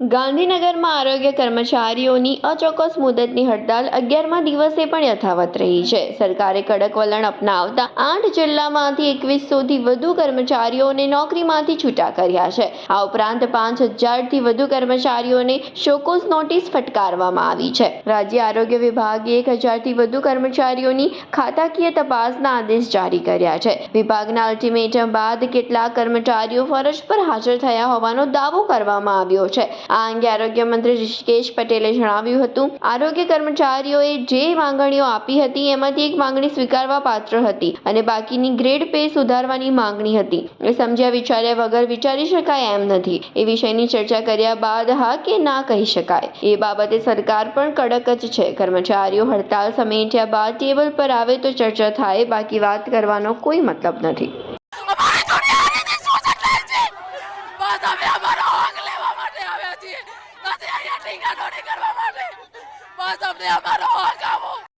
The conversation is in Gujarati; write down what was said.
ગાંધીનગરમાં આરોગ્ય કર્મચારીઓની અચોક્કસ મુદતની હડતાલ અગિયારમા દિવસે પણ યથાવત રહી છે. સરકારે કડક વલણ અપનાવતા આઠ જિલ્લામાંથી એકવીસોથી વધુ કર્મચારીઓને નોકરીમાંથી છૂટા કર્યા છે. આ ઉપરાંત પાંચ હજારથી વધુ કર્મચારીઓને શોકોઝ નોટિસ ફટકારવામાં આવી છે. રાજ્ય આરોગ્ય વિભાગે એક હજારથી વધુ કર્મચારીઓની ખાતાકીય તપાસના આદેશ જારી કર્યા છે. વિભાગના અલ્ટિમેટમ બાદ કેટલાક કર્મચારીઓ ફરજ પર હાજર થયા હોવાનો દાવો કરવામાં આવ્યો છે. આ અંગે આરોગ્ય મંત્રી ઋષિકેશ પટેલે જણાવ્યું હતું. આરોગ્ય કર્મચારીઓએ જે માંગણીઓ આપી હતી, એમાંથી એક માંગણી સ્વીકારવા પાત્ર હતી અને બાકીની ગ્રેડ પે સુધારવાની માંગણી હતી. એ સમજ્યા વિચાર્યા વગર વિચારી શકાય એમ નથી. એ વિષયની ચર્ચા કર્યા બાદ હા કે ના કહી શકાય. એ બાબતે સરકાર પણ કડક જ છે. કર્મચારીઓ હડતાલ સમેટ્યા બાદ ટેબલ પર આવે તો ચર્ચા થાય, બાકી વાત કરવાનો કોઈ મતલબ નથી અમારી દુનિયાની શોષણ થાય છે બસ અમે અમારો હક લેવા માટે આવ્યા છીએ નથી અહીંયા ટીંગાટોળી કરવા માટે. બસ અમને અમારો હક આપો.